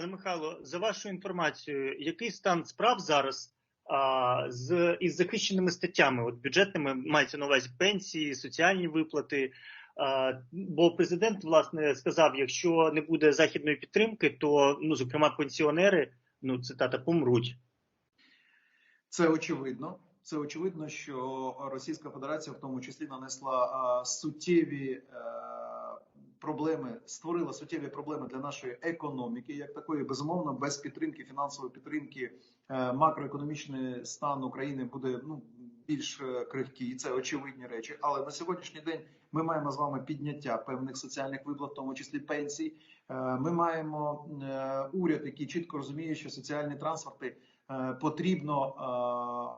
Пане Михайло, за вашою інформацією, який стан справ зараз а, з із захищеними статтями, от бюджетними мається на увазі пенсії, соціальні виплати? А, бо президент власне сказав: якщо не буде західної підтримки, то ну зокрема пенсіонери, ну цитата, помруть. Це очевидно. Це очевидно, що Російська Федерація в тому числі нанесла а, суттєві е, проблеми, створила суттєві проблеми для нашої економіки, як такої, безумовно, без підтримки, фінансової підтримки, е, макроекономічний стан України буде ну більш е, крихкий. Це очевидні речі. Але на сьогоднішній день ми маємо з вами підняття певних соціальних виплат, в тому числі пенсій. Е, Ми маємо е, уряд, який чітко розуміє, що соціальні трансферти. Е, потрібно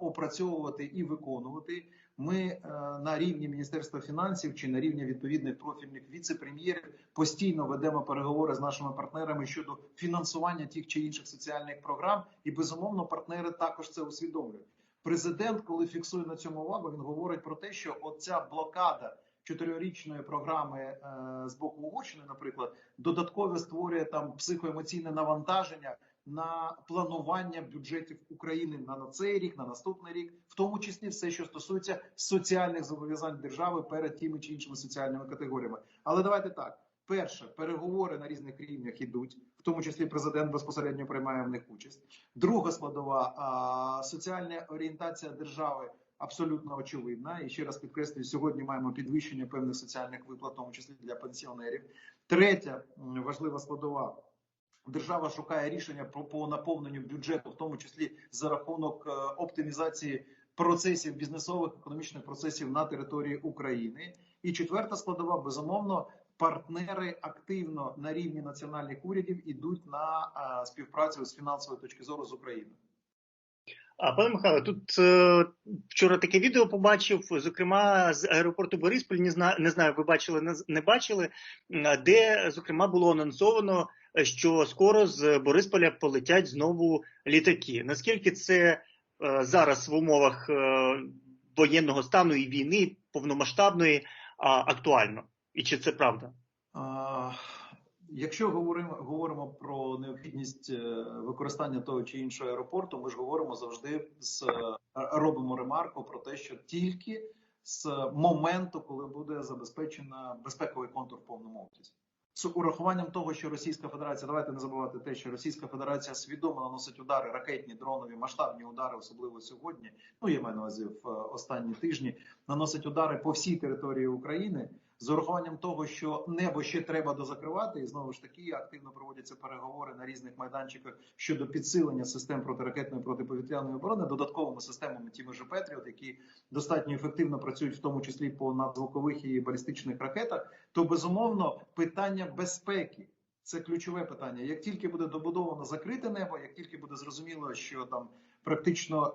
опрацьовувати і виконувати. Ми на рівні Міністерства фінансів чи на рівні відповідних профільних віце-прем'єрів постійно ведемо переговори з нашими партнерами щодо фінансування тих чи інших соціальних програм, і безумовно партнери також це усвідомлюють. Президент, коли фіксує на цьому увагу, він говорить про те, що оця блокада. Чотирирічної програми е, з боку Угорщини, наприклад, додатково створює там психоемоційне навантаження на планування бюджетів України на цей рік, на наступний рік, в тому числі все, що стосується соціальних зобов'язань держави перед тими чи іншими соціальними категоріями. Але давайте так: перше, переговори на різних рівнях ідуть, в тому числі президент безпосередньо приймає в них участь. Друга складова а, соціальна орієнтація держави. Абсолютно очевидна, і ще раз підкреслюю, сьогодні маємо підвищення певних соціальних виплат, в тому числі для пенсіонерів. Третя важлива складова Держава шукає рішення про по наповненню бюджету, в тому числі за рахунок е, оптимізації процесів бізнесових економічних процесів на території України. І четверта складова безумовно. Партнери активно на рівні національних урядів ідуть на співпрацю з фінансової точки зору з Україною. А пане Михайло, тут е, вчора таке відео побачив, зокрема з аеропорту Бориспіль, не знаю, не знаю, ви бачили, не, бачили, де зокрема було анонсовано, що скоро з Борисполя полетять знову літаки. Наскільки це е, зараз в умовах е, воєнного стану і війни повномасштабної актуально? І чи це правда? Якщо говоримо говоримо про необхідність е, використання того чи іншого аеропорту, ми ж говоримо завжди з робимо ремарку про те, що тільки з моменту, коли буде забезпечено безпековий контур в повному обсязі. з урахуванням того, що Російська Федерація, давайте не забувати те, що Російська Федерація свідомо наносить удари, ракетні, дронові, масштабні удари, особливо сьогодні. Ну я маю на увазі в останні тижні, наносить удари по всій території України з урахуванням того, що небо ще треба дозакривати, і знову ж таки активно проводяться переговори на різних майданчиках щодо підсилення систем протиракетної протиповітряної оборони, додатковими системами тими ж Петріот, які достатньо ефективно працюють, в тому числі по надзвукових і балістичних ракетах, то безумовно питання безпеки. Це ключове питання. Як тільки буде добудовано закрите небо, як тільки буде зрозуміло, що там практично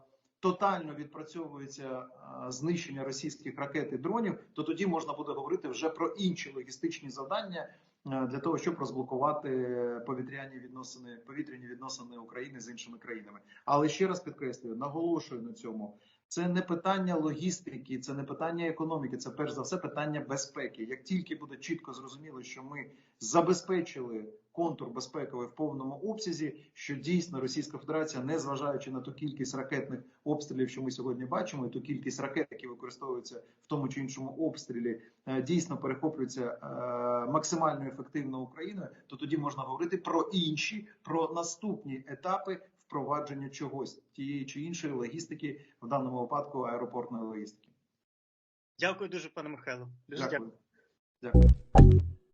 е тотально відпрацьовується знищення російських ракет і дронів, то тоді можна буде говорити вже про інші логістичні завдання для того, щоб розблокувати повітряні відносини, повітряні відносини України з іншими країнами. Але ще раз підкреслюю, наголошую на цьому. Це не питання логістики, це не питання економіки, це перш за все питання безпеки. Як тільки буде чітко зрозуміло, що ми забезпечили контур безпековий в повному обсязі, що дійсно Російська Федерація, не зважаючи на ту кількість ракетних обстрілів, що ми сьогодні бачимо, і ту кількість ракет, які використовуються в тому чи іншому обстрілі, е, дійсно перехоплюються е, максимально ефективно Україною, то тоді можна говорити про інші, про наступні етапи впровадження чогось тієї чи іншої логістики, в даному випадку аеропортної логістики. Дякую дуже, пане Михайло. Дуже дякую. дякую.